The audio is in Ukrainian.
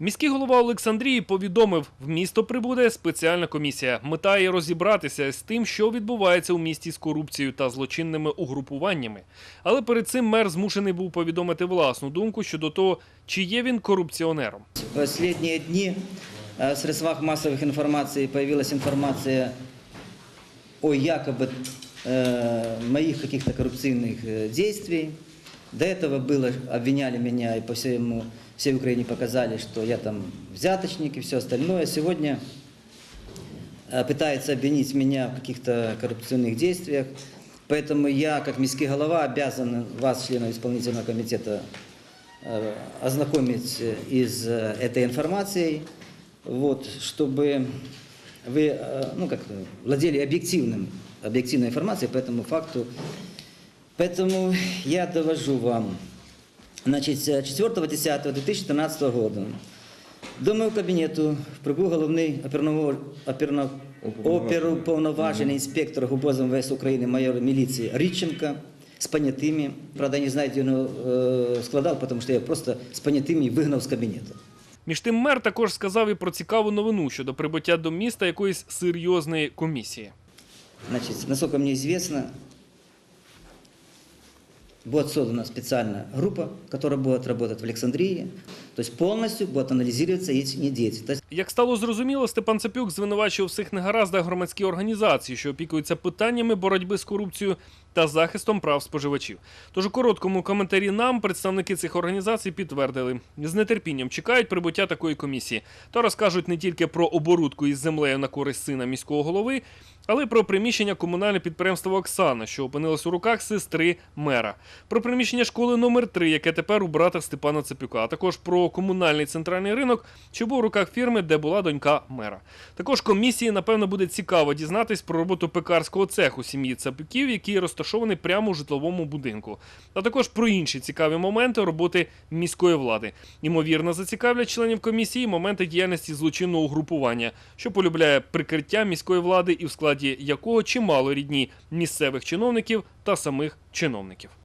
Міський голова Олександрії повідомив, в місто прибуде спеціальна комісія. Мета є розібратися з тим, що відбувається у місті з корупцією та злочинними угрупуваннями. Але перед цим мер змушений був повідомити власну думку щодо того, чи є він корупціонером. В последние дни э, в средствах массовых информации появилась информация о якобы э, моих каких-то коррупционных э, действий. До этого было, обвиняли меня и по всему, всей Украине показали, что я там взяточник и все остальное. Сегодня э, пытаются обвинить меня в каких-то коррупционных действиях. Поэтому я, как міський голова, обязан вас, членов исполнительного комитета, э, ознакомить э, из этой информацией, вот, чтобы вы ну, как, владели объективным, объективной информацией по этому факту. Поэтому я довожу вам. Значит, 4.10.2013 года до мого кабінету прибув головний оперного, оперно, оперуповноважений інспектор ГУБОЗ МВС України майор міліції Рідченко з понятими. Правда, не знаю, де він е, складав, тому що я просто з понятими вигнав з кабінету. Між тим, мер також сказав і про цікаву новину щодо прибуття до міста якоїсь серйозної комісії. Значит, насколько мне известно, будет создана специальная группа, которая будет работать в Александрии, то есть полностью будет анализироваться эти деятельность. Як стало зрозуміло, Степан Цепюк звинувачував всіх негараздах громадські організації, що опікуються питаннями боротьби з корупцією та захистом прав споживачів. Тож у короткому коментарі нам представники цих організацій підтвердили, з нетерпінням чекають прибуття такої комісії та розкажуть не тільки про оборудку із землею на користь сина міського голови, але й про приміщення комунального підприємства Оксана, що опинилось у руках сестри мера, про приміщення школи номер 3 яке тепер у брата Степана Цепюка, а також про комунальний центральний ринок, що був у руках фірми, де була донька мера. Також комісії, напевно, буде цікаво дізнатись про роботу пекарського цеху сім'ї Цепюків, який розташований прямо у житловому будинку, а також про інші цікаві моменти роботи міської влади. Ймовірно, зацікавлять членів комісії моменти діяльності злочинного угрупування, що полюбляє прикриття міської влади і в складі якого чимало рідні місцевих чиновників та самих чиновників.